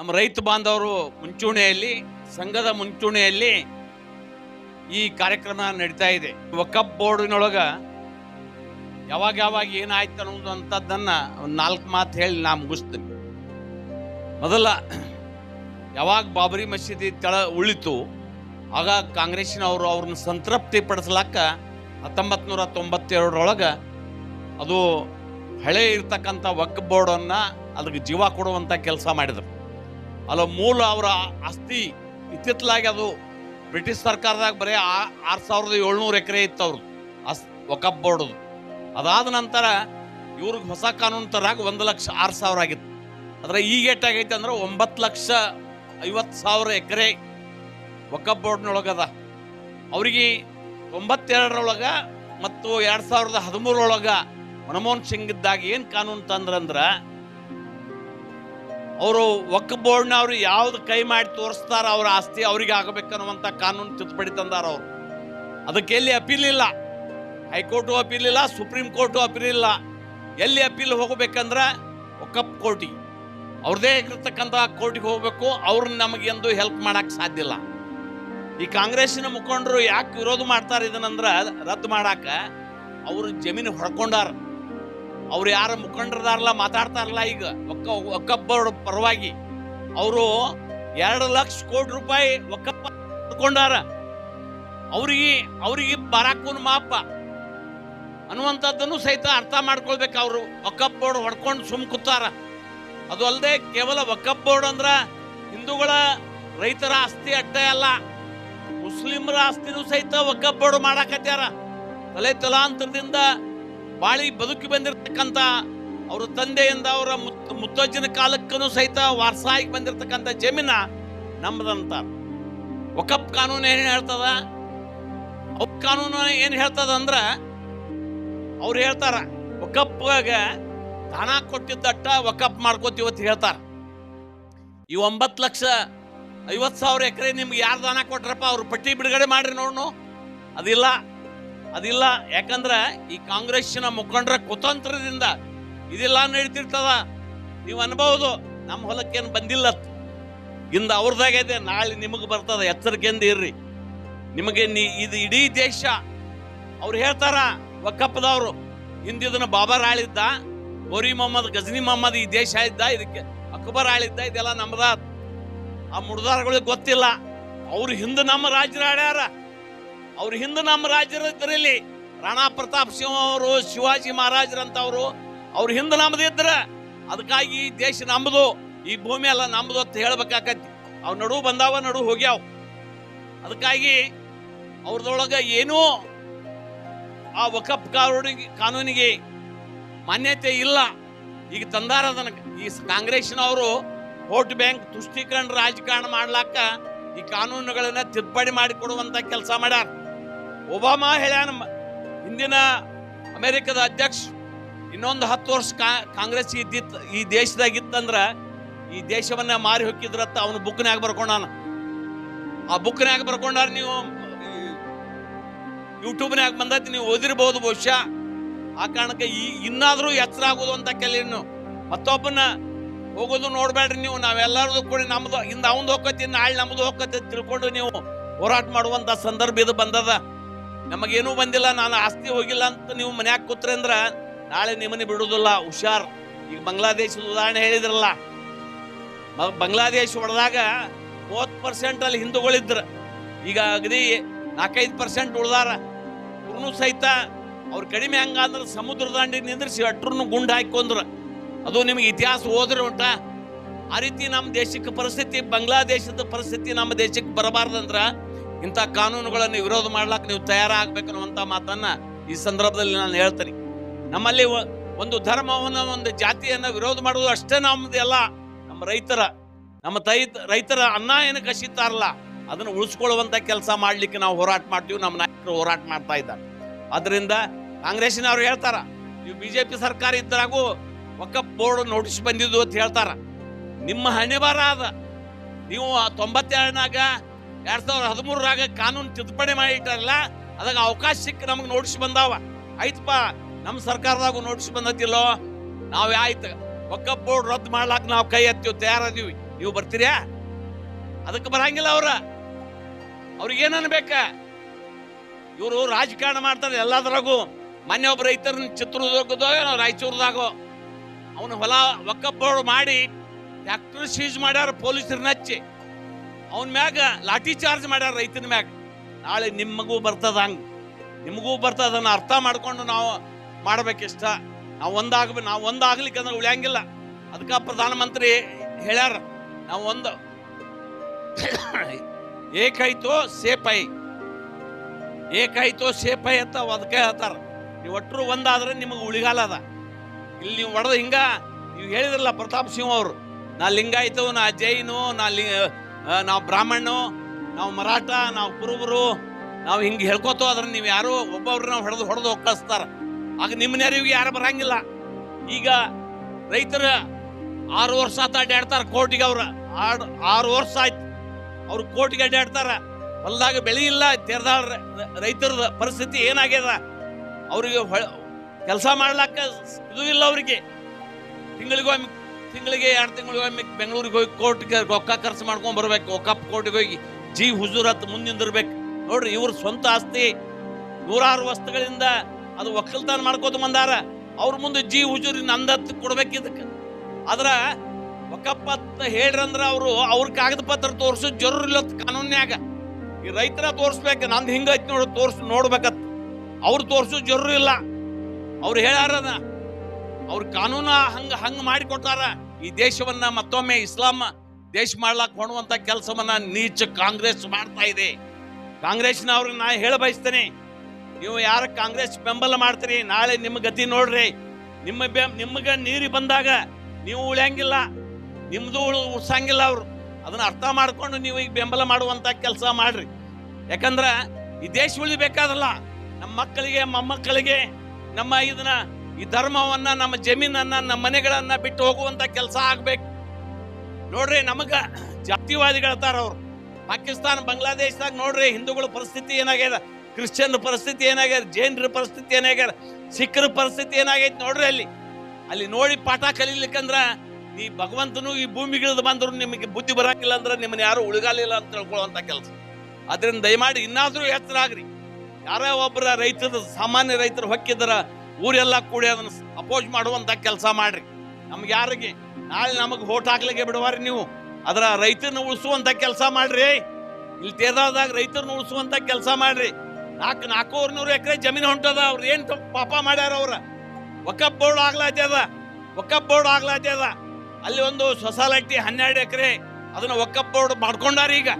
ನಮ್ಮ ರೈತ ಬಾಂಧವರು ಮುಂಚೂಣಿಯಲ್ಲಿ, ಸಂಘದ ಮುಂಚೂಣಿಯಲ್ಲಿ ಈ ಕಾರ್ಯಕ್ರಮ ನಡೀತಾ ಇದೆ. ವಕಪ್ ಬೋರ್ಡಿನೊಳಗ ಯಾವಾಗ ಯಾವಾಗ ಏನಾಯ್ತು ಅನ್ನೋದು ಅಂಥದ್ದನ್ನು ಒಂದು ನಾಲ್ಕು ಮಾತು ಹೇಳಿ ನಾ ಮುಗಿಸ್ತೀನಿ. ಮೊದಲ, ಯಾವಾಗ ಬಾಬರಿ ಮಸೀದಿ ತಳ ಉಳಿತು, ಆಗ ಕಾಂಗ್ರೆಸ್ಸಿನವರು ಅವ್ರನ್ನ ಸಂತೃಪ್ತಿ ಪಡಿಸ್ಲಾಕ ಹತ್ತೊಂಬತ್ತು ನೂರ ತೊಂಬತ್ತೆರಡರೊಳಗೆ ಅದು ಹಳೆ ಇರ್ತಕ್ಕಂಥ ವಕ್ ಬೋರ್ಡನ್ನು ಅದಕ್ಕೆ ಜೀವ ಕೊಡುವಂಥ ಕೆಲಸ ಮಾಡಿದರು. ಅಲ್ಲ ಮೂಲ ಅವರ ಆಸ್ತಿ ಇತ್ತಿತ್ತಲಾಗಿ ಅದು ಬ್ರಿಟಿಷ್ ಸರ್ಕಾರದಾಗ ಬರೀ ಆರು ಸಾವಿರದ ಏಳ್ನೂರು ಎಕರೆ ಇತ್ತು ಅವ್ರದ್ದು. ಅಸ್ ವಕಫ್ ಬೋರ್ಡದು. ಅದಾದ ನಂತರ ಇವ್ರಿಗೆ ಹೊಸ ಕಾನೂನು ತರಾಗ ಒಂದು ಲಕ್ಷ ಆರು ಸಾವಿರ ಆಗಿತ್ತು. ಆದರೆ ಈಗ ಎಷ್ಟಾಗೈತೆ ಅಂದ್ರೆ ಒಂಬತ್ತು ಲಕ್ಷ ಐವತ್ತು ಸಾವಿರ ಎಕರೆ ವಕಫ್ ಬೋರ್ಡ್ನೊಳಗದ. ಅವ್ರಿಗೆ ತೊಂಬತ್ತೆರಡರೊಳಗ ಮತ್ತು ಎರಡು ಸಾವಿರದ ಹದಿಮೂರರೊಳಗ ಮನಮೋಹನ್ ಸಿಂಗ್ ಇದ್ದಾಗ ಏನು ಕಾನೂನು ತಂದ್ರಂದ್ರ ಅವರು ವಕ್ ಬೋರ್ಡ್ನವ್ರು ಯಾವ್ದು ಕೈ ಮಾಡಿ ತೋರಿಸ್ತಾರ ಅವ್ರ ಆಸ್ತಿ ಅವ್ರಿಗೆ ಆಗಬೇಕನ್ನುವಂಥ ಕಾನೂನು ತಿದ್ದುಪಡಿ ತಂದಾರ ಅವರು. ಅದಕ್ಕೆ ಎಲ್ಲಿ ಅಪೀಲ್ ಇಲ್ಲ. ಹೈಕೋರ್ಟು ಅಪೀಲ್ ಇಲ್ಲ, ಸುಪ್ರೀಂ ಕೋರ್ಟು ಅಪೀಲ್ ಇಲ್ಲ. ಎಲ್ಲಿ ಅಪೀಲ್ ಹೋಗಬೇಕಂದ್ರ ಒಕ್ಕಪ್ ಕೋರ್ಟಿಗೆ ಅವ್ರದೇ ಇರ್ತಕ್ಕಂಥ ಕೋರ್ಟಿಗೆ ಹೋಗಬೇಕು, ಅವ್ರನ್ನ ನಮಗೆ ಎಂದು ಹೆಲ್ಪ್ ಮಾಡಕ್ ಸಾಧ್ಯ ಇಲ್ಲ. ಈ ಕಾಂಗ್ರೆಸ್ಸಿನ ಮುಖಂಡರು ಯಾಕೆ ವಿರೋಧ ಮಾಡ್ತಾರೆ ಇದನ್ನಂದ್ರ ರದ್ದು ಮಾಡಾಕ ಅವರು ಜಮೀನು ಹೊಡ್ಕೊಂಡಾರ. ಅವ್ರು ಯಾರ ಮುಖಂಡರದಾರಲ್ಲ, ಮಾತಾಡ್ತಾರಲ್ಲ ಈಗ. ಒಕ್ಕ, ಒಕ್ಕಬ್ಬರ ಪರವಾಗಿ. ಅವರು ಎರಡು ಲಕ್ಷ ಕೋಟಿ ರೂಪಾಯಿ ಒಕ್ಕಪ್ಪ ಹೊಡ್ಕೊಂಡಾರ ಅವ್ರಿಗೆ ಅವ್ರಿಗೆ ಬರಾಕೂನ್ ಮಾಪ. ಅನ್ನುವಂಥದ್ದನ್ನು ಸಹಿತ ಅರ್ಥ ಮಾಡ್ಕೊಳ್ಬೇಕು ಅವರು. ಒಕ್ಕಪ್ ಬೋರ್ಡ್ ಹೊಡ್ಕೊಂಡು ಸುಮ್ ಕೂತಾರ. ಅದು ಅಲ್ಲದೆ ಕೇವಲ ವಕಫ್ ಬೋರ್ಡ್ ಅಂದ್ರ ಹಿಂದೂಗಳ ರೈತರ ಆಸ್ತಿ ಅಡ್ಡ ಅಲ್ಲ. ಮುಸ್ಲಿಮರ ಆಸ್ತಿನೂ ಸಹಿತ ವಕಫ್ ಬೋರ್ಡ್ ಮಾಡಾಕತ್ಯಾರ. ತಲೆ ತಲಾಂತರದಿಂದ ಬಾಳಿ ಬದುಕಿ ಬಂದಿರತಕ್ಕಂತ ಅವರ ತಂದೆಯಿಂದ ಅವರ ಮುತ್ ಮುತ್ತಜ್ಜನ ಕಾಲಕ್ಕೂ ಸಹಿತ ವಾರಸಾಗಿ ಬಂದಿರತಕ್ಕಂತ ಜಮೀನ ನಮ್ಮದಂತ ಒಕಪ್ ಕಾನೂನು ಏನು ಹೇಳ್ತದ? ವಕಫ್ ಕಾನೂನು ಏನು ಹೇಳ್ತದ ಅಂದ್ರೆ ಅವ್ರು ಹೇಳ್ತಾರ ಒಕಪ್ಪಾಗ ದಾನ ಕೊಟ್ಟಿದ್ದಟ್ಟ ಒಕಪ್ ಮಾಡ್ಕೋತೀವಿ ಅಂತ ಹೇಳ್ತಾರ. ಈ ಒಂಬತ್ತು ಲಕ್ಷ ಐವತ್ತು ಸಾವಿರ ಎಕರೆ ನಿಮ್ಗೆ ಯಾರು ದಾನ ಕೊಟ್ರಪ್ಪ? ಅವ್ರು ಪಟ್ಟಿ ಬಿಡುಗಡೆ ಮಾಡ್ರಿ ನೋಡ್ನು. ಅದಿಲ್ಲ. ಅದಿಲ್ಲ, ಯಾಕಂದ್ರೆ ಈ ಕಾಂಗ್ರೆಸ್ಸಿನ ಮುಖಂಡರ ಕುತಂತ್ರದಿಂದ ಇದೆಲ್ಲ ನಡೀತಿರ್ತದ ನೀವು ಅನ್ಬಹುದು, ನಮ್ಮ ಹೊಲಕ್ಕೇನು ಬಂದಿಲ್ಲ. ಇಂದ ಅವ್ರದಾಗೈತೆ, ನಾಳೆ ನಿಮಗೆ ಬರ್ತದ, ಎಚ್ಚರಿಕೆಯಿಂದ ಇರ್ರಿ. ನಿಮಗೆ ನೀ, ಇದು ಇಡೀ ದೇಶ, ಅವ್ರು ಹೇಳ್ತಾರ ವಕಪ್ಪದವರು ಹಿಂದಿದನ್ನು ಬಾಬರ್ ಆಳಿದ್ದ, ಗೋರಿ ಮೊಹಮ್ಮದ್, ಗಜನಿ ಮೊಹಮ್ಮದ್ ಈ ದೇಶ ಇದ್ದ, ಇದಕ್ಕೆ ಅಕ್ಬರ್ ಆಳಿದ್ದ, ಇದೆಲ್ಲ ನಮ್ದ. ಆ ಮುಡ್ದಾರಗಳಿಗೆ ಗೊತ್ತಿಲ್ಲ, ಅವ್ರು ಹಿಂದೆ ನಮ್ಮ ರಾಜ್ಯರ ಆಡ್ಯಾರ. ಅವ್ರ ಹಿಂದೆ ನಮ್ಮ ರಾಜ್ಯರ ಇದ್ರಲ್ಲಿ ರಾಣಾ ಪ್ರತಾಪ್ ಸಿಂಹ ಅವರು, ಶಿವಾಜಿ ಮಹಾರಾಜರಂತವರು ಅವ್ರ ಹಿಂದೆ ನಮ್ದಿದ್ರ ಅದಕ್ಕಾಗಿ ಈ ದೇಶ ನಮ್ಮದು ಈ ಭೂಮಿ ಎಲ್ಲ ನಮ್ಮದು ಅಂತ ಹೇಳ್ಬೇಕಾಕತಿ ಅವ್ ನಡು ಬಂದಾವ, ನಡು ಹೋಗ್ಯಾವ. ಅದಕ್ಕಾಗಿ ಅವ್ರದೊಳಗ ಏನೂ ಆ ವಕಪ್ ಕಾನೂನಿಗೆ ಕಾನೂನಿಗೆ ಮಾನ್ಯತೆ ಇಲ್ಲ. ಈಗ ತಂದಾರ ಅದನ್ನ, ಈ ಕಾಂಗ್ರೆಸ್ನವರು ವೋಟ್ ಬ್ಯಾಂಕ್ ತುಷ್ಟೀಕರಣ ರಾಜಕಾರಣ ಮಾಡ್ಲಾಕ ಈ ಕಾನೂನುಗಳನ್ನ ತಿದ್ದುಪಡಿ ಮಾಡಿಕೊಡುವಂತ ಕೆಲಸ ಮಾಡ್ಯಾರ. ಒಬಾಮಾ ಹೇಳ್ಯಾನ ಹಿಂದಿನ ಅಮೆರಿಕದ ಅಧ್ಯಕ್ಷ, ಇನ್ನೊಂದು ಹತ್ತು ವರ್ಷ ಕಾಂಗ್ರೆಸ್ ಇದ್ದಿತ್ತು ಈ ದೇಶದಾಗ ಇತ್ತಂದ್ರ ಈ ದೇಶವನ್ನ ಮಾರಿ ಹೊಕ್ಕಿದ್ರತ್ತ ಅವನು ಬುಕ್ನ್ಯಾಗ ಬರ್ಕೊಂಡಾನ. ಆ ಬುಕ್ನ್ಯಾಗ ಬರ್ಕೊಂಡಾರ ನೀವು ಯೂಟ್ಯೂಬ್ನ್ಯಾಗ ಬಂದೈತಿ, ನೀವು ಓದಿರ್ಬೋದು ಬಹುಶಃ. ಆ ಕಾರಣಕ್ಕೆ ಈ ಇನ್ನಾದರೂ ಎಚ್ಚರ ಆಗೋದು ಅಂತ ಕೆಲವು ಮತ್ತೊಬ್ಬನ ಹೋಗೋದು ನೋಡ್ಬೇಡ್ರಿ ನೀವು, ನಾವೆಲ್ಲರದು ಕೂಡ ನಮ್ದು ಇಂದ ಅವಂದು ಹೋಗತಿ ನಾಳೆ ನಮ್ದು ಹೋಗತಿ ತಿಳ್ಕೊಂಡು ನೀವು ಹೋರಾಟ ಮಾಡುವಂತ ಸಂದರ್ಭ ಇದು ಬಂದದ. ನಮಗೇನೂ ಬಂದಿಲ್ಲ, ನಾನು ಆಸ್ತಿ ಹೋಗಿಲ್ಲ ಅಂತ ನೀವು ಮನ್ಯಾಗ ಕೂತ್ರೆ ಅಂದ್ರೆ ನಾಳೆ ನಿಮ್ಮನ್ನ ಬಿಡುವುದಿಲ್ಲ, ಹುಷಾರ್. ಈಗ ಬಾಂಗ್ಲಾದೇಶದ ಉದಾಹರಣೆ ಹೇಳಿದ್ರಲ್ಲ. ಬಾಂಗ್ಲಾದೇಶ ಹೊಡೆದಾಗ ಮೂವತ್ತು ಪರ್ಸೆಂಟ್ ಅಲ್ಲಿ ಹಿಂದೂಗಳಿದ್ರ ಈಗ ಅಗದಿ ನಾಲ್ಕೈದು ಪರ್ಸೆಂಟ್ ಉಳ್ದಾರ. ಇವ್ರನ್ನೂ ಸಹಿತ ಅವ್ರು ಕಡಿಮೆ ಹಂಗಂದ್ರೆ ಸಮುದ್ರ ದಾಂಡಿ ನಿಂದ್ರಿಸಿ ಅಟ್ರನ್ನು ಗುಂಡು ಹಾಕೊಂಡ್ರು ಅದು ನಿಮಗೆ ಇತಿಹಾಸ ಓದ್ರೆ ಉಂಟ. ಆ ರೀತಿ ನಮ್ಮ ದೇಶಕ್ಕೆ ಪರಿಸ್ಥಿತಿ, ಬಾಂಗ್ಲಾದೇಶದ ಪರಿಸ್ಥಿತಿ ನಮ್ಮ ದೇಶಕ್ಕೆ ಬರಬಾರ್ದಂದ್ರ ಇಂಥ ಕಾನೂನುಗಳನ್ನು ವಿರೋಧ ಮಾಡ್ಲಾಕ ನೀವು ತಯಾರಾಗಬೇಕನ್ನುವಂಥ ಮಾತನ್ನ ಈ ಸಂದರ್ಭದಲ್ಲಿ ನಾನು ಹೇಳ್ತೀನಿ. ನಮ್ಮಲ್ಲಿ ಒಂದು ಧರ್ಮವನ್ನು, ಒಂದು ಜಾತಿಯನ್ನ ವಿರೋಧ ಮಾಡುವುದು ಅಷ್ಟೇ ನಮ್ಮದೆಲ್ಲ ನಮ್ಮ ರೈತರ, ನಮ್ಮ ತೈ, ರೈತರ ಅನ್ನ ಏನು ಕಸಿತಾರಲ್ಲ ಅದನ್ನು ಉಳಿಸ್ಕೊಳ್ಳುವಂತ ಕೆಲಸ ಮಾಡ್ಲಿಕ್ಕೆ ನಾವು ಹೋರಾಟ ಮಾಡ್ತೀವಿ, ನಮ್ಮ ನಾಯಕರು ಹೋರಾಟ ಮಾಡ್ತಾ ಇದ್ದಾರೆ. ಅದರಿಂದ ಕಾಂಗ್ರೆಸ್ಸಿನವ್ರು ಹೇಳ್ತಾರ, ನೀವು ಬಿಜೆಪಿ ಸರ್ಕಾರ ಇದ್ದಾಗೂ ವಕಫ್ ಬೋರ್ಡ್ ನೋಟಿಸ್ ಬಂದಿದ್ದು ಅಂತ ಹೇಳ್ತಾರ. ನಿಮ್ಮ ಹಣೆ ಬಾರ ಅದ ನೀವು ತೊಂಬತ್ತೇಳನಾಗ ಎರಡ್ ಸಾವಿರದ ಹದಿಮೂರರಾಗ ಕಾನೂನು ತಿದ್ದುಪಡಿ ಮಾಡಿಟ್ಟಾರಲ್ಲ, ಅದಾಗ ಅವಕಾಶ ಸಿಕ್ಕ ನಮಗೆ ನೋಟಿಸ್ ಬಂದಾವ. ಆಯ್ತಪ್ಪ ನಮ್ಮ ಸರ್ಕಾರದಾಗ ನೋಟಿಸ್ ಬಂದತಿಲ್ಲೋ? ನಾವು ಆಯ್ತು. ಒಕ್ಕಪ್ಪ ಬೋರ್ಡ್ ರದ್ದು ಮಾಡ್ಲಾಕ ನಾವು ಕೈ ಎತ್ತೀವಿ, ತಯಾರದೀವಿ. ನೀವು ಬರ್ತೀರ್ಯಾ ಅದಕ್ಕೆ ಬರಂಗಿಲ್ಲ ಅವ್ರ. ಏನನ್ ಅನ್ಬೇಕ? ಇವರು ರಾಜಕಾರಣ ಮಾಡ್ತಾರೆ ಎಲ್ಲದರಾಗೂ. ಮೊನ್ನೆ ಒಬ್ಬ ರೈತರ ಚಿತ್ರದುರ್ಗದಾಗ ರಾಯಚೂರ್ದಾಗೋ. ಅವನು ಹೊಲ ಒಕ್ಕಪ್ಪೋಡು ಮಾಡಿ ಟ್ಯಾಕ್ಟರ್ ಸೀಜ್ ಮಾಡ್ಯಾರ, ಪೊಲೀಸರನ್ನ ಹಚ್ಚಿ. ಅವನ ಮ್ಯಾಗ ಲಾಠಿ ಚಾರ್ಜ್ ಮಾಡ್ಯಾರ ರೈತನ ಮ್ಯಾಗ. ನಾಳೆ ನಿಮಗೂ ಬರ್ತದ ಹಂಗ. ನಿಮಗೂ ಬರ್ತದ ಅದನ್ನು ಅರ್ಥ ಮಾಡ್ಕೊಂಡು ನಾವು ಮಾಡ್ಬೇಕಿಷ್ಟ. ನಾವು ಒಂದಾಗ್ಬೇಕು ನಾವು ಒಂದಾಗ್ಲಿಕ್ಕೆ ಅಂದ್ರೆ ಉಳಿಯಂಗಿಲ್ಲ. ಅದಕ್ಕೆ ಪ್ರಧಾನಮಂತ್ರಿ ಹೇಳ್ಯಾರ, ನಾವು ಒಂದು. ಏಕೈತೋ ಸೇಪೈ. ಏಕೈತೋ ಸೇಪೈ ಅಂತ ಅದಕ್ಕೆ ಹೇಳ್ತಾರ. ನೀವು ಒಟ್ಟರು ಒಂದಾದ್ರೆ ನಿಮಗೆ ಉಳಿಗಾಲ ಅದ. ಇಲ್ಲಿ ನೀವು ಒಡೆದು ಹಿಂಗ, ನೀವು ಹೇಳಿದ್ರಲ್ಲ ಪ್ರತಾಪ್ ಸಿಂಹ ಅವರು, ನಾ ಲಿಂಗಾಯ್ತು ನಾ ಜೈನು ನಾ ಲಿ ನಾವು ಬ್ರಾಹ್ಮಣು ನಾವು ಮರಾಠ, ನಾವು ಕುರುಬರು, ನಾವು ಹಿಂಗೆ ಹೇಳ್ಕೊತೋ ಅದ್ರ ನೀವು ಯಾರು ನಾವು ಹೊಡೆದು ಹೊಡೆದು ಹೋಗ್ಕಳಿಸ್ತಾರ ಆಗ ನಿಮ್ಮ ನೆರವಿಗೆ ಯಾರು ಬರಂಗಿಲ್ಲ. ಈಗ ರೈತರ ಆರು ವರ್ಷ ಆತ ಅಡ್ಡಾಡ್ತಾರೆ ಕೋರ್ಟಿಗೆ ಅವ್ರು. ಆರು ಆರು ವರ್ಷ ಆಯ್ತು. ಅವ್ರು ಕೋರ್ಟಿಗೆ ಅಡ್ಡಾಡ್ತಾರೆ ಹೊಲ್ದಾಗ ಬೆಳೆ ಇಲ್ಲ, ತೆರೆದಾಳ ರೈತರ ಪರಿಸ್ಥಿತಿ ಏನಾಗ್ಯದ? ಅವ್ರಿಗೆ ಕೆಲಸ ಮಾಡ್ಲಾಕ ಇದು ಇಲ್ಲ ಅವ್ರಿಗೆ. ತಿಂಗಳಿಗೊಮ್ಮೆ ತಿಂಗಳಿಗೆ ಎರಡು ತಿಂಗಳಿಗೊಮ್ಮೆ ಬೆಂಗಳೂರಿಗೆ ಹೋಗಿ ಕೋರ್ಟ್ಗೆ ರೊಕ್ಕ ಖರ್ಚು ಮಾಡ್ಕೊಂಡ್ ಬರ್ಬೇಕು. ಒಕ್ಕಪ್ ಕೋರ್ಟಿಗೆ ಹೋಗಿ, ಜಿ ಹುಜೂರ್ ಹತ್ತು ಮುಂದಿಂದಿರ್ಬೇಕು ನೋಡ್ರಿ, ಇವ್ರ ಸ್ವಂತ ಆಸ್ತಿ. ನೂರಾರು ವಸ್ತುಗಳಿಂದ ಅದು ಒಕ್ಕಲ್ತನ ಮಾಡ್ಕೋತ ಬಂದಾರ. ಅವ್ರ ಮುಂದೆ ಜಿ ಹುಜೂರಿ ನಂದತ್ತು ಕೊಡ್ಬೇಕು ಇದಕ್ಕೆ. ಆದ್ರ ಒಕ್ಕಪ್ಪ ಹೇಳ್ರಂದ್ರ ಅವರು ಅವ್ರ ಕಾಗದ ಪತ್ರ ತೋರ್ಸೋ ಜರೂರ್ ಇಲ್ಲ ಕಾನೂನ್ಯಾಗ. ಈ ರೈತರ ತೋರಿಸ್ಬೇಕು, ನಂದು ಹಿಂಗೈತಿ ನೋಡು, ತೋರ್ಸ್ ನೋಡ್ಬೇಕತ್. ಅವ್ರು ತೋರ್ಸೋ ಜರೂರ್ ಇಲ್ಲ. ಅವ್ರು ಹೇಳ್ಯಾರದ ಅವ್ರ ಕಾನೂನು ಹಂಗ ಹಂಗ ಮಾಡಿಕೊಡ್ತಾರ ಈ ದೇಶವನ್ನ ಮತ್ತೊಮ್ಮೆ ಇಸ್ಲಾಂ ದೇಶ ಮಾಡ್ಲಾಕ್ ಹೊಣುವಂತ ಕೆಲಸವನ್ನ ನೀಚ ಕಾಂಗ್ರೆಸ್ ಮಾಡ್ತಾ ಇದೆ. ಕಾಂಗ್ರೆಸ್ನವ್ರಿಗೆ ನಾ ಹೇಳ ಬಯಸ್ತೇನೆ, ನೀವು ಯಾರ ಕಾಂಗ್ರೆಸ್ ಬೆಂಬಲ ಮಾಡ್ತೀರಿ, ನಾಳೆ ನಿಮ್ಮ ಗತಿ ನೋಡ್ರಿ. ನಿಮ್ಮ ಬೆ, ನಿಮ್ಗ ನೀರಿ ಬಂದಾಗ ನೀವು ಉಳಿಯಂಗಿಲ್ಲ ನಿಮ್ಮದು ಉಳು, ಉಳ್ಸಂಗಿಲ್ಲ ಅವರು. ಅದನ್ನ ಅರ್ಥ ಮಾಡ್ಕೊಂಡು ನೀವು ಈಗ ಬೆಂಬಲ ಮಾಡುವಂತ ಕೆಲಸ ಮಾಡ್ರಿ. ಯಾಕಂದ್ರೆ ಈ ದೇಶ ಉಳಿಬೇಕಾದಲ್ಲ ನಮ್ಮ ಮಕ್ಕಳಿಗೆ, ಮೊಮ್ಮಕ್ಕಳಿಗೆ, ನಮ್ಮ ಇದನ್ನ ಈ ಧರ್ಮವನ್ನ, ನಮ್ಮ ಜಮೀನನ್ನ, ನಮ್ಮ ಮನೆಗಳನ್ನ ಬಿಟ್ಟು ಹೋಗುವಂತ ಕೆಲಸ ಆಗ್ಬೇಕು. ನೋಡ್ರಿ, ನಮಗ ಜಾತಿವಾದಿಗಳತಾರ ಅವ್ರು. ಪಾಕಿಸ್ತಾನ, ಬಾಂಗ್ಲಾದೇಶದಾಗ ನೋಡ್ರಿ, ಹಿಂದೂಗಳ ಪರಿಸ್ಥಿತಿ ಏನಾಗ್ಯದ? ಕ್ರಿಶ್ಚಿಯನ್ ಪರಿಸ್ಥಿತಿ ಏನಾಗ್ಯದ? ಜೈನರ ಪರಿಸ್ಥಿತಿ ಏನಾಗ್ಯದ? ಸಿಖ್ಖರ ಪರಿಸ್ಥಿತಿ ಏನಾಗೈತಿ ನೋಡ್ರಿ ಅಲ್ಲಿ. ಅಲ್ಲಿ ನೋಡಿ ಪಾಠ ಕಲೀಲಿಕ್ಕಂದ್ರ ಈ ಭಗವಂತನು ಈ ಭೂಮಿಗಿಳಿದು ಬಂದ್ರು ನಿಮಗೆ ಬುದ್ಧಿ ಬರಾಕಿಲ್ಲ ಅಂದ್ರೆ ನಿಮ್ಮನ್ನ ಯಾರು ಉಳಿಗಾಲಿಲ್ಲ ಅಂತ ತಿಳ್ಕೊಳ್ಳುವಂತ ಕೆಲಸ. ಅದರಿಂದ ದಯಮಾಡಿ ಇನ್ನಾದ್ರೂ ಎತ್ತರ ಆಗ್ರಿ. ಯಾರೋ ಒಬ್ಬರ ರೈತರ, ಸಾಮಾನ್ಯ ರೈತರು ಹೊಕ್ಕಿದ್ರ ಊರೆಲ್ಲ ಕೂಡಿ ಅದನ್ನ ಅಪೋಸ್ ಮಾಡುವಂತ ಕೆಲಸ ಮಾಡ್ರಿ. ನಮ್ಗೆ ಯಾರಿಗೆ? ನಾಳೆ ನಮಗೆ ಹೋಟ್ ಹಾಕ್ಲಿಕ್ಕೆ ಬಿಡುವಾರಿ ನೀವು. ಅದರ ರೈತರನ್ನ ಉಳಿಸುವಂತ ಕೆಲಸ ಮಾಡ್ರಿ. ಇಲ್ಲಿ ತೇದಾದಾಗ ರೈತರನ್ನ ಉಳಿಸುವಂತ ಕೆಲಸ ಮಾಡ್ರಿ. ನಾಲ್ಕು ನಾಲ್ಕೂವರೆ ನೂರು ಎಕರೆ ಜಮೀನು ಹೊಂಟದ, ಅವ್ರು ಏನು ಪಾಪ ಮಾಡ್ಯಾರ ಅವ್ರ? ಒಕ್ಕಪ್ ಬೋರ್ಡ್ ಆಗ್ಲಾತ್ಯದ ಒಕ್ಕಪ್ ಬೋರ್ಡ್ ಆಗ್ಲಾತ್ಯದ ಅಲ್ಲಿ ಒಂದು ಸೊಸಾಲಿಟಿ ಹನ್ನೆರಡು ಎಕರೆ, ಅದನ್ನ ಒಕ್ಕಪ್ ಬೋರ್ಡ್ ಮಾಡ್ಕೊಂಡಾರ ಈಗ.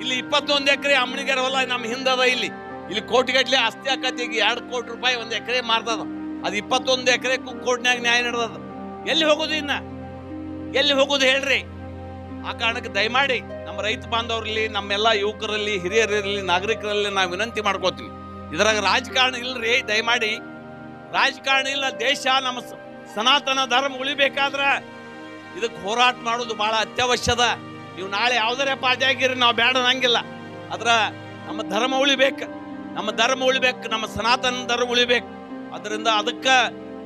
ಇಲ್ಲಿ ಇಪ್ಪತ್ತೊಂದು ಎಕರೆ ಅಮ್ಮನಿಗೆರ ಹೊಲ ನಮ್ಮ ಹಿಂದದ ಇಲ್ಲಿ. ಇಲ್ಲಿ ಕೋಟಿಗಟ್ಲೆ ಆಸ್ತಿ ಆಕತಿ ಈಗ ಎರಡು ಕೋಟಿ ರೂಪಾಯಿ ಒಂದು ಎಕರೆ ಮಾರ್ತದ ಅದು ಇಪ್ಪತ್ತೊಂದು ಎಕರೆ ಕೋರ್ಟ್ನಾಗ ನ್ಯಾಯ ನಡೆದದ. ಎಲ್ಲಿ ಹೋಗೋದು ಇನ್ನ? ಎಲ್ಲಿ ಹೋಗೋದು ಹೇಳ್ರಿ? ಆ ಕಾರಣಕ್ಕೆ ದಯಮಾಡಿ ನಮ್ಮ ರೈತ ಬಾಂಧವರಲ್ಲಿ, ನಮ್ಮೆಲ್ಲ ಯುವಕರಲ್ಲಿ, ಹಿರಿಯರಲ್ಲಿ, ನಾಗರಿಕರಲ್ಲಿ ನಾವು ವಿನಂತಿ ಮಾಡ್ಕೋತೀವಿ. ಇದ್ರಾಗ ರಾಜಕಾರಣ ಇಲ್ರಿ, ದಯಮಾಡಿ. ರಾಜಕಾರಣ ಇಲ್ಲ, ದೇಶ, ನಮ್ಮ ಸನಾತನ ಧರ್ಮ ಉಳಿಬೇಕಾದ್ರೆ ಇದಕ್ಕೆ ಹೋರಾಟ ಮಾಡೋದು ಬಹಳ ಅತ್ಯವಶ್ಯದ. ನೀವು ನಾಳೆ ಯಾವುದರೇ ಪಾರ್ಟಿ ಆಗಿರಿ, ನಾವು ಬೇಡ ನಂಗಿಲ್ಲ ಆದ್ರೆ ನಮ್ಮ ಧರ್ಮ ಉಳಿಬೇಕು, ನಮ್ಮ ಧರ್ಮ ಉಳಿಬೇಕು, ನಮ್ಮ ಸನಾತನ ಧರ್ಮ ಉಳಿಬೇಕು. ಅದರಿಂದ ಅದಕ್ಕೆ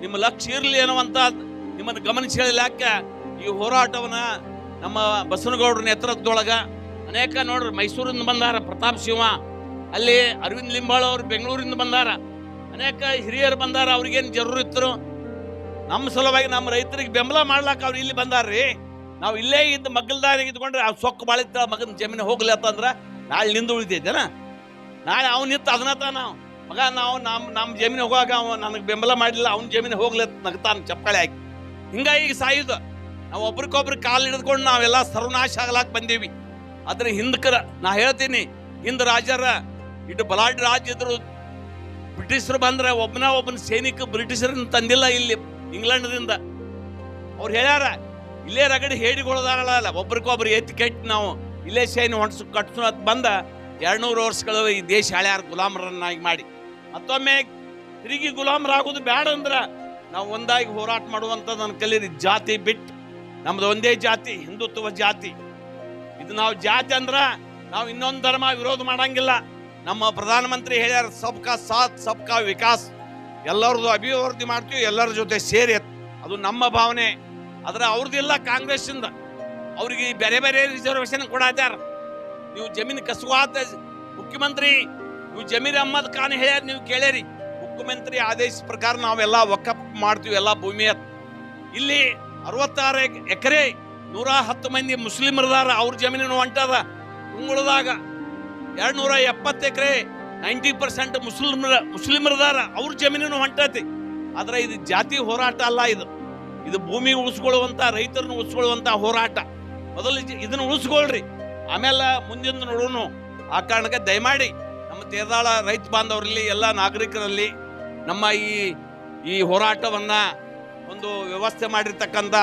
ನಿಮ್ಮ ಲಕ್ಷ್ಯ ಇರಲಿ ಅನ್ನುವಂತ ನಿಮ್ಮನ್ನು ಗಮನಿಸಿ ಹೇಳಿಲಾಕ ಈ ಹೋರಾಟವನ್ನ ನಮ್ಮ ಬಸವನಗೌಡರ ನೇತೃತ್ವದೊಳಗ ಅನೇಕ ನೋಡ್ರಿ ಮೈಸೂರಿಂದ ಬಂದಾರ ಪ್ರತಾಪ್ ಸಿಂಹ ಅಲ್ಲಿ ಅರವಿಂದ್ ಲಿಂಬಾಳ ಅವರು ಬೆಂಗಳೂರಿಂದ ಬಂದಾರ. ಅನೇಕ ಹಿರಿಯರು ಬಂದಾರ, ಅವ್ರಿಗೇನು ಜರೂರು ಇತ್ತು ನಮ್ಮ ಸಲುವಾಗಿ ನಮ್ಮ ರೈತರಿಗೆ ಬೆಂಬಲ ಮಾಡ್ಲಾಕ ಅವ್ರು ಇಲ್ಲಿ ಬಂದಾರ್ರಿ. ನಾವು ಇಲ್ಲೇ ಇದ್ದ ಮಗ್ಗಲ್ದಾರಿಗೆ ಇದ್ಕೊಂಡ್ರೆ ಆ ಸೊಕ್ಕ ಬಾಳಿತ್ತ ಮಗನ ಜಮೀನು ಹೋಗ್ಲಿ ಅಂತಂದ್ರ ನಾಳೆ ನಿಂದು ಉಳಿತೈತೇನ? ನಾಳೆ ಅವ್ನಿತ್ತು ಅದನ್ನ ನಾವು ಮಗ, ನಾವು ನಮ್ಮ ನಮ್ಮ ಜಮೀನು ಹೋಗುವಾಗ ಅವ ನನಗೆ ಬೆಂಬಲ ಮಾಡಿಲ್ಲ ಅವ್ನ ಜಮೀನು ಹೋಗ್ಲಿ ನಗ್ತಾನ ಚಪ್ಪಾಳೆ ಹಾಕಿ. ಈಗ ಸಾಯುದು. ನಾವು ಒಬ್ರಿಗೊಬ್ರು ಕಾಲು ಹಿಡಿದುಕೊಂಡು ನಾವೆಲ್ಲ ಸರ್ವನಾಶ ಆಗ್ಲಾಕ್ ಬಂದೀವಿ. ಅದ್ರ ಹಿಂದಕರ, ನಾ ಹೇಳ್ತೀನಿ, ಹಿಂದ ರಾಜರ ಇಟ್ಟು ಬಲಾಢ್ಯ ಇದ್ರು, ಬ್ರಿಟಿಷರು ಬಂದ್ರೆ ಒಬ್ಬನ ಒಬ್ಬನ ಸೈನಿಕ ಬ್ರಿಟಿಷರನ್ನ ತಂದಿಲ್ಲ ಇಲ್ಲಿ ಇಂಗ್ಲೆಂಡ್ದಿಂದ. ಅವ್ರು ಹೇಳ್ಯಾರ, ಇಲ್ಲೇ ರಗಡಿ ಹೇಡಿಗೊಳದಾರಲ್ಲ, ಒಬ್ರಿಗೊಬ್ರು ಎತ್ತಿ ಕೆಟ್ಟು ನಾವು, ಇಲ್ಲೇ ಸೈನ್ಯ ಹೊಂಟ್ಸು, ಕಟ್ಸು ಅಂತ ಬಂದ, ಎರಡ್ನೂರು ವರ್ಷಗಳು ಈ ದೇಶ ಹಳ್ಯಾರ ಗುಲಾಮರನ್ನಾಗಿ ಮಾಡಿ. ಮತ್ತೊಮ್ಮೆ ತಿರುಗಿ ಗುಲಾಮರಾಗೋದು ಬೇಡ ಅಂದ್ರೆ ನಾವು ಒಂದಾಗಿ ಹೋರಾಟ ಮಾಡುವಂತ ನನ್ನ ಕಲೀರಿ ಜಾತಿ ಬಿಟ್ಟು ನಮ್ದು ಒಂದೇ ಜಾತಿ, ಹಿಂದುತ್ವ ಜಾತಿ. ಇದು ನಾವು ಜಾತಿ ಅಂದ್ರೆ ನಾವು ಇನ್ನೊಂದು ಧರ್ಮ ವಿರೋಧ ಮಾಡಂಗಿಲ್ಲ. ನಮ್ಮ ಪ್ರಧಾನಮಂತ್ರಿ ಹೇಳ್ಯಾರ, ಸಬ್ಕಾ ಸಾಥ್, ಸಬ್ಕಾ ವಿಕಾಸ್. ಎಲ್ಲರದು ಅಭಿವೃದ್ಧಿ ಮಾಡ್ತೀವಿ, ಎಲ್ಲರ ಜೊತೆ ಸೇರಿ ಅದು ನಮ್ಮ ಭಾವನೆ. ಆದ್ರೆ ಅವ್ರದ್ದಿಲ್ಲ ಕಾಂಗ್ರೆಸ್ಸಿಂದ. ಅವ್ರಿಗೆ ಬೇರೆ ಬೇರೆ ರಿಸರ್ವೇಶನ್ ಕೊಡಾತಾರ ನೀವು ಜಮೀನು ಕಸುವಾತ ಮುಖ್ಯಮಂತ್ರಿ ನೀವು ಜಮೀರ್ ಅಹ್ಮದ್ ಖಾನ್ ಹೇಳ್ಯಾರ, ನೀವು ಕೇಳ್ಯಾರಿ ಮುಖ್ಯಮಂತ್ರಿ ಆದೇಶ ಪ್ರಕಾರ ನಾವೆಲ್ಲ ವಕಪ್ ಮಾಡ್ತೀವಿ, ಎಲ್ಲ ಭೂಮಿ ಇಲ್ಲಿ ಅರವತ್ತಾರು ಎಕರೆ ನೂರ ಹತ್ತು ಮಂದಿ ಮುಸ್ಲಿಮರದಾರ ಅವ್ರ ಜಮೀನು ಹೊಂಟದ ಉಂಗುಳದಾಗ ಎರಡ್ ನೂರ ಎಪ್ಪತ್ತು ಎಕರೆ ನೈಂಟಿ ಪರ್ಸೆಂಟ್ ಮುಸ್ಲಿಮರ ಮುಸ್ಲಿಮರದಾರ ಅವ್ರ ಜಮೀನು ಹೊಂಟತಿ. ಆದ್ರೆ ಇದು ಜಾತಿ ಹೋರಾಟ ಅಲ್ಲ ಇದು. ಇದು ಭೂಮಿ ಉಳಿಸ್ಕೊಳ್ಳುವಂತ, ರೈತರನ್ನು ಉಳಿಸ್ಕೊಳ್ಳುವಂತ ಹೋರಾಟ. ಮೊದಲು ಇದನ್ನು ಇದನ್ನ ಉಳಿಸ್ಕೊಳ್ರಿ. ಆಮೇಲೆ ಮುಂದಿನ ನೋಡೋಣ ಆ ಕಾರಣಕ್ಕೆ ದಯಮಾಡಿ ನಮ್ಮ ತೇರದಾಳ ರೈತ ಬಾಂಧವರಲ್ಲಿ ಎಲ್ಲ ನಾಗರಿಕರಲ್ಲಿ ನಮ್ಮ ಈ ಈ ಹೋರಾಟವನ್ನು ಒಂದು ವ್ಯವಸ್ಥೆ ಮಾಡಿರ್ತಕ್ಕಂಥ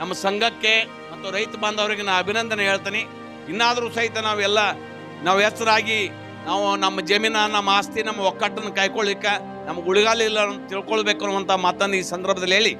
ನಮ್ಮ ಸಂಘಕ್ಕೆ ಮತ್ತು ರೈತ ಬಾಂಧವರಿಗೆ ನಾನು ಅಭಿನಂದನೆ ಹೇಳ್ತೀನಿ. ಇನ್ನಾದರೂ ಸಹಿತ ನಾವೆಲ್ಲ, ನಾವು ಹೆಸರಾಗಿ ನಾವು ನಮ್ಮ ಜಮೀನ ನಮ್ಮ ಆಸ್ತಿ, ನಮ್ಮ ಒಕ್ಕಟ್ಟನ್ನು ಕಾಯ್ಕೊಳ್ಳಿಕ್ಕೆ ನಮ್ಗೆ ಉಳಿಗಾಲ ಇಲ್ಲ ಅಂತ ತಿಳ್ಕೊಳ್ಬೇಕು ಅನ್ನುವಂಥ ಮಾತನ್ನು ಈ ಸಂದರ್ಭದಲ್ಲಿ ಹೇಳಿ.